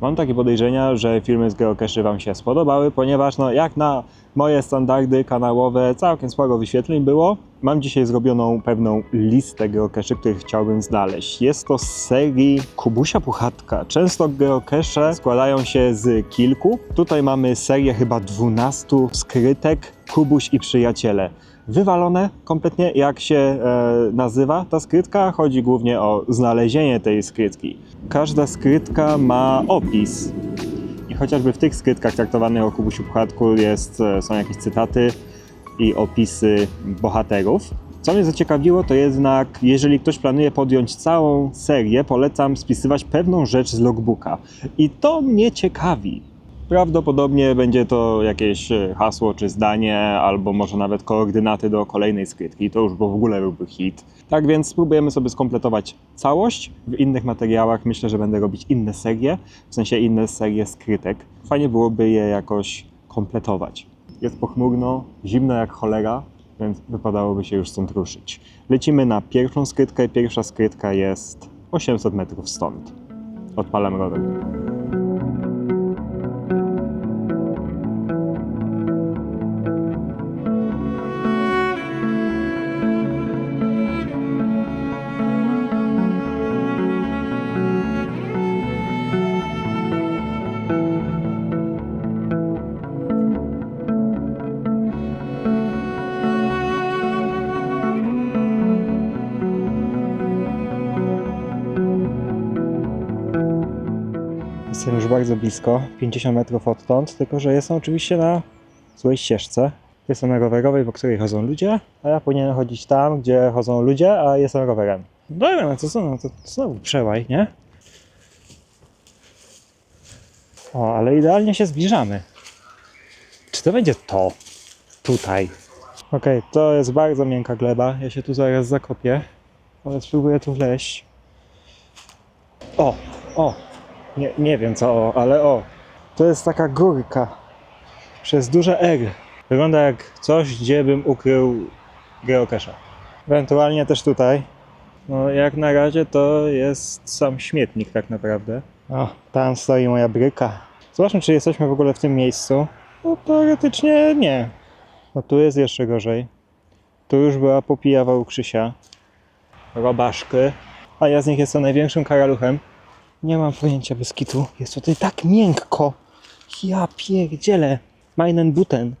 Mam takie podejrzenia, że filmy z geocache Wam się spodobały, ponieważ no, jak na moje standardy kanałowe całkiem sporo wyświetleń było. Mam dzisiaj zrobioną pewną listę geocache, których chciałbym znaleźć. Jest to z serii Kubusia Puchatka. Często geocache składają się z kilku. Tutaj mamy serię chyba 12 skrytek Kubuś i przyjaciele. Wywalone kompletnie jak się e, nazywa ta skrytka. Chodzi głównie o znalezienie tej skrytki. Każda skrytka ma opis. I chociażby w tych skrytkach traktowanych o Kubusiu Puchatku jest, e, są jakieś cytaty i opisy bohaterów. Co mnie zaciekawiło, to jednak, jeżeli ktoś planuje podjąć całą serię, polecam spisywać pewną rzecz z logbooka. I to mnie ciekawi. Prawdopodobnie będzie to jakieś e, hasło czy zdanie, albo może nawet koordynaty do kolejnej skrytki. To już w ogóle byłby hit. Tak więc spróbujemy sobie skompletować całość. W innych materiałach myślę, że będę robić inne serie, w sensie inne serie skrytek. Fajnie byłoby je jakoś kompletować. Jest pochmurno, zimno jak cholera, więc wypadałoby się już stąd ruszyć. Lecimy na pierwszą skrytkę. Pierwsza skrytka jest 800 metrów stąd. Odpalam rower. Bardzo blisko, 50 metrów odtąd, tylko że jestem oczywiście na złej ścieżce. Jestem na rowerowej, po której chodzą ludzie, a ja powinienem chodzić tam, gdzie chodzą ludzie, a jestem rowerem. Dobra, no to no to znowu przełaj, nie? O, ale idealnie się zbliżamy. Czy to będzie to? Tutaj. Okej, to jest bardzo miękka gleba. Ja się tu zaraz zakopię, ale spróbuję tu wleźć. O, o, nie, nie wiem co, o, ale o. To jest taka górka przez duże R. Wygląda jak coś, gdzie bym ukrył geocache'a. Ewentualnie też tutaj. No jak na razie to jest sam śmietnik tak naprawdę. O, tam stoi moja bryka. Zobaczmy, czy jesteśmy w ogóle w tym miejscu. No teoretycznie nie. No tu jest jeszcze gorzej. Tu już była popijawa u Krzysia. Robaszki. A ja z nich jestem największym karaluchem. Nie mam pojęcia bez kitu. Jest tutaj tak miękko. Ja pierdzielę. Meinen Buten.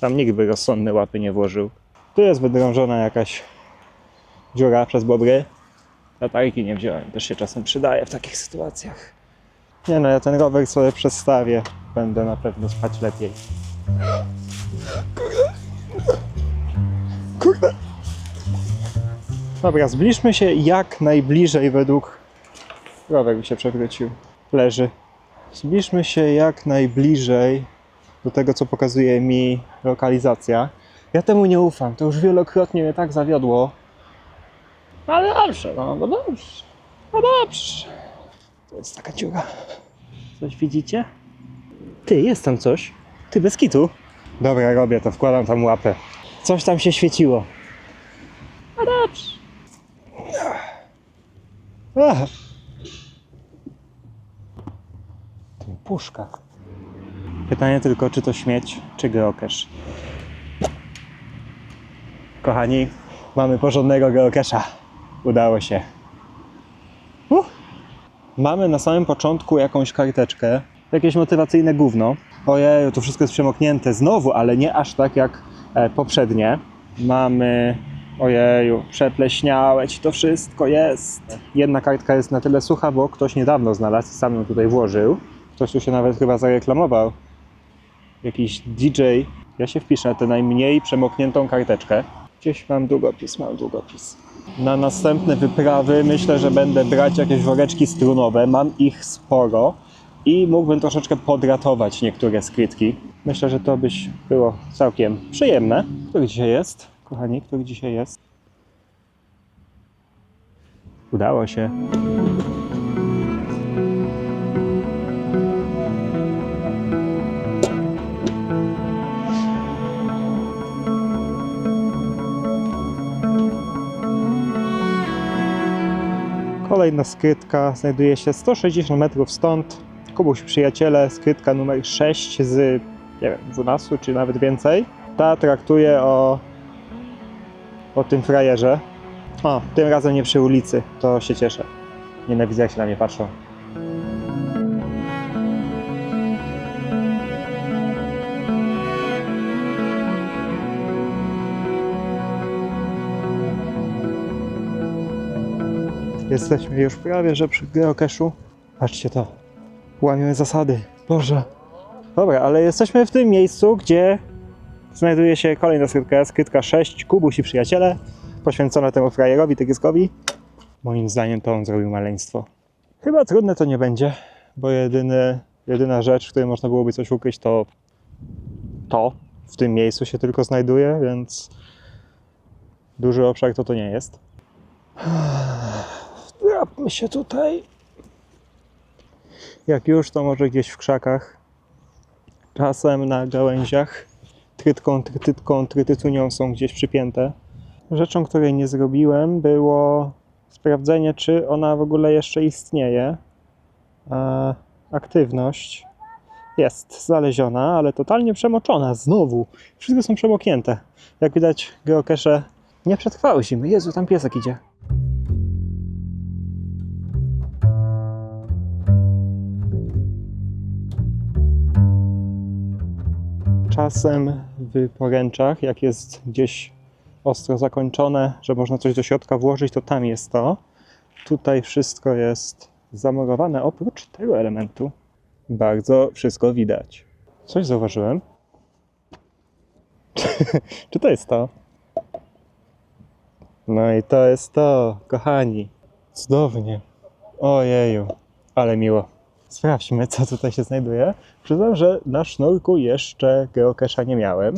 Tam nikt by rozsądny łapy nie włożył. Tu jest wydrążona jakaś dziura przez bobry. Latarki nie wziąłem. Też się czasem przydaje w takich sytuacjach. Nie no, ja ten rower sobie przestawię. Będę na pewno spać lepiej. Kurde. Dobra, zbliżmy się jak najbliżej według Rower mi się przewrócił. Leży. Zbliżmy się jak najbliżej do tego, co pokazuje mi lokalizacja. Ja temu nie ufam. To już wielokrotnie mnie tak zawiodło. Ale dobrze, no, no dobrze. No dobrze. To jest taka dziura. Coś widzicie? Ty, jest tam coś. Ty, bez kitu. Dobra, robię to. Wkładam tam łapę. Coś tam się świeciło. No dobrze. Ach. tym puszka. Pytanie tylko, czy to śmieć, czy geocache. Kochani, mamy porządnego geocache'a. Udało się. Uh. Mamy na samym początku jakąś karteczkę, jakieś motywacyjne gówno. Ojej, to wszystko jest przemoknięte znowu, ale nie aż tak jak e, poprzednie. Mamy Ojeju, przepleśniałe ci to wszystko jest. Jedna kartka jest na tyle sucha, bo ktoś niedawno znalazł i sam ją tutaj włożył. Ktoś tu się nawet chyba zareklamował. Jakiś DJ. Ja się wpiszę na tę najmniej przemokniętą karteczkę. Gdzieś mam długopis, mam długopis. Na następne wyprawy myślę, że będę brać jakieś woreczki strunowe. Mam ich sporo i mógłbym troszeczkę podratować niektóre skrytki. Myślę, że to byś było całkiem przyjemne. Który dzisiaj jest? Kochani, który dzisiaj jest? Udało się. Kolejna skrytka znajduje się 160 metrów stąd. Kubuś Przyjaciele, skrytka numer 6 z, nie wiem, 12 czy nawet więcej. Ta traktuje o, o tym frajerze. O, tym razem nie przy ulicy, to się cieszę. Nienawidzę jak się na mnie patrzą. Jesteśmy już prawie, że przy geocache'u. Patrzcie to. Łamiemy zasady. Boże. Dobra, ale jesteśmy w tym miejscu, gdzie znajduje się kolejna skrytka, skrytka 6, Kubuś i przyjaciele, poświęcona temu frajerowi, tygryskowi. Moim zdaniem to on zrobił maleństwo. Chyba trudne to nie będzie, bo jedyny, jedyna rzecz, w której można byłoby coś ukryć, to to w tym miejscu się tylko znajduje, więc duży obszar to to nie jest. Drapmy się tutaj. Jak już, to może gdzieś w krzakach. Czasem na gałęziach. Trytką, trytytką, trytycunią są gdzieś przypięte. Rzeczą, której nie zrobiłem, było sprawdzenie, czy ona w ogóle jeszcze istnieje. E, aktywność jest znaleziona, ale totalnie przemoczona. Znowu. Wszystkie są przemoknięte. Jak widać, geocache nie przetrwały zimy. Jezu, tam piesek idzie. Czasem w poręczach, jak jest gdzieś ostro zakończone, że można coś do środka włożyć, to tam jest to. Tutaj wszystko jest zamurowane oprócz tego elementu. Bardzo wszystko widać. Coś zauważyłem. Czy to jest to? No i to jest to, kochani. Cudownie. Ojeju, ale miło. Sprawdźmy, co tutaj się znajduje. Przyznam, że na sznurku jeszcze geocache'a nie miałem.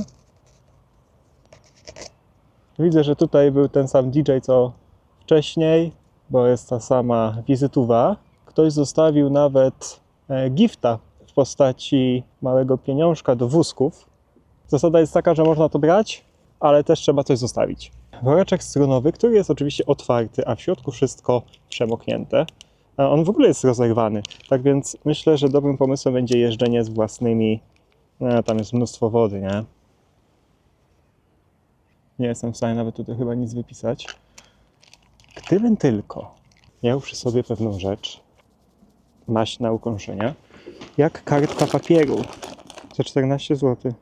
Widzę, że tutaj był ten sam DJ co wcześniej, bo jest ta sama wizytuwa. Ktoś zostawił nawet e, gifta w postaci małego pieniążka do wózków. Zasada jest taka, że można to brać, ale też trzeba coś zostawić. Woreczek strunowy, który jest oczywiście otwarty, a w środku wszystko przemoknięte. On w ogóle jest rozerwany, tak więc myślę, że dobrym pomysłem będzie jeżdżenie z własnymi. No, tam jest mnóstwo wody, nie? Nie jestem w stanie nawet tutaj chyba nic wypisać. Gdybym tylko miał przy sobie pewną rzecz, maść na ukąszenia, jak kartka papieru za 14 zł.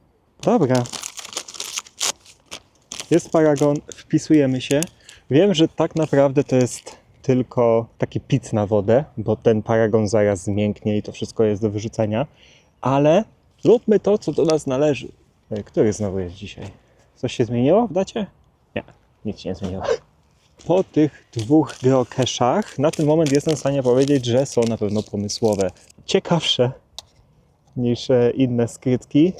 Dobra. Jest paragon, wpisujemy się. Wiem, że tak naprawdę to jest tylko taki pic na wodę, bo ten paragon zaraz zmięknie i to wszystko jest do wyrzucenia, ale zróbmy to, co do nas należy. E, Który znowu jest dzisiaj? Coś się zmieniło w dacie? Nie, nic się nie zmieniło. Po tych dwóch geocachach na ten moment jestem w stanie powiedzieć, że są na pewno pomysłowe. Ciekawsze niż e, inne skrytki,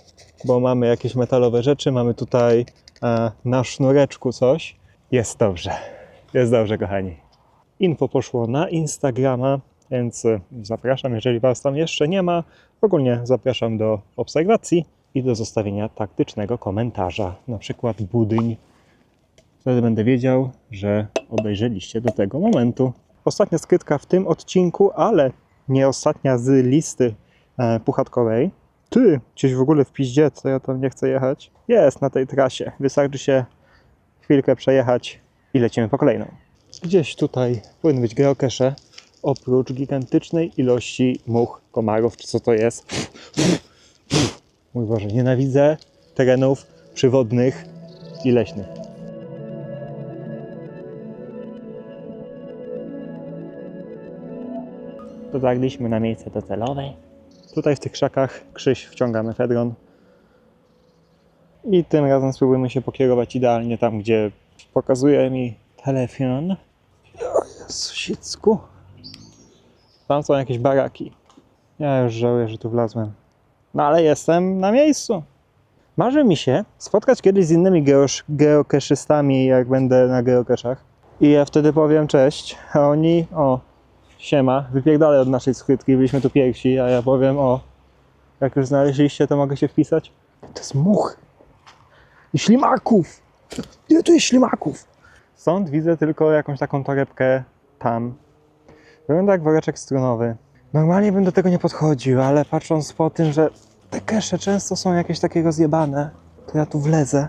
bo mamy jakieś metalowe rzeczy, mamy tutaj e, na sznureczku coś. Jest dobrze. Jest dobrze, kochani. Info poszło na Instagrama, więc zapraszam, jeżeli Was tam jeszcze nie ma. Ogólnie zapraszam do obserwacji i do zostawienia taktycznego komentarza, na przykład budyń. Wtedy będę wiedział, że obejrzeliście do tego momentu. Ostatnia skrytka w tym odcinku, ale nie ostatnia z listy e, puchatkowej. Ty, gdzieś w ogóle w piździe, to ja tam nie chcę jechać. Jest na tej trasie. Wystarczy się chwilkę przejechać i lecimy po kolejną. Gdzieś tutaj powinny być geocache, oprócz gigantycznej ilości much, komarów, czy co to jest. Mój Boże, nienawidzę terenów przywodnych i leśnych. Dotarliśmy na miejsce docelowe. Tutaj w tych krzakach Krzyś wciąga mefedron. I tym razem spróbujemy się pokierować idealnie tam, gdzie pokazuje mi telefon. Jezus, Tam są jakieś baraki. Ja już żałuję, że tu wlazłem. No ale jestem na miejscu. Marzy mi się spotkać kiedyś z innymi geocachistami, jak będę na geocachach. I ja wtedy powiem cześć, a oni, o, siema, wypierdalaj od naszej skrytki, byliśmy tu pierwsi, a ja powiem, o, jak już znaleźliście, to mogę się wpisać. To jest much. I ślimaków. Ile tu jest ślimaków? Stąd widzę tylko jakąś taką torebkę tam. Wygląda jak woreczek strunowy. Normalnie bym do tego nie podchodził, ale patrząc po tym, że te kesze często są jakieś takie rozjebane, to ja tu wlezę.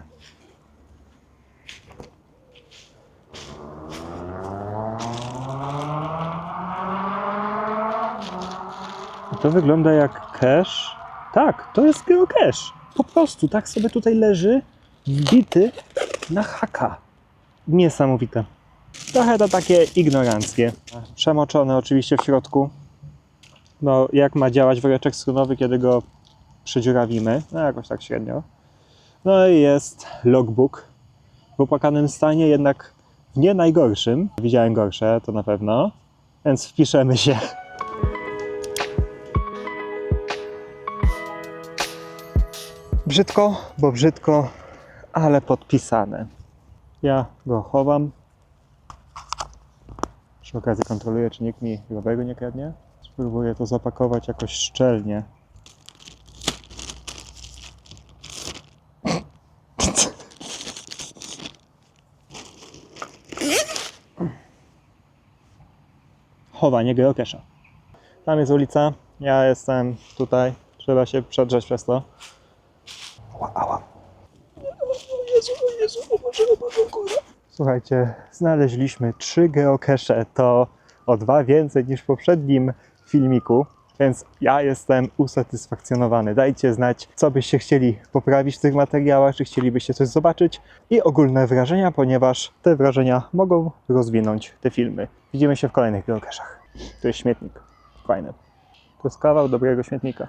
To wygląda jak cache. Tak, to jest geocache. Po prostu tak sobie tutaj leży, wbity na haka. Niesamowite. Trochę to takie ignoranckie. Przemoczone oczywiście w środku. No, jak ma działać woreczek strunowy, kiedy go przedziurawimy? No, jakoś tak średnio. No i jest logbook w opłakanym stanie, jednak w nie najgorszym. Widziałem gorsze, to na pewno. Więc wpiszemy się. Brzydko, bo brzydko, ale podpisane. Ja go chowam. Okazji kontroluję, czy nikt mi roweru nie kradnie. Spróbuję to zapakować jakoś szczelnie. Chowanie geocache'a. Tam jest ulica, ja jestem tutaj. Trzeba się przedrzeć przez to. Ała, ała. Jezu, Jezu, o Boże, o Boże, o Boże. Słuchajcie, znaleźliśmy trzy geocache. To o dwa więcej niż w poprzednim filmiku. Więc ja jestem usatysfakcjonowany. Dajcie znać, co byście chcieli poprawić w tych materiałach, czy chcielibyście coś zobaczyć i ogólne wrażenia, ponieważ te wrażenia mogą rozwinąć te filmy. Widzimy się w kolejnych geocachach. To jest śmietnik. Fajne. To jest kawał dobrego śmietnika.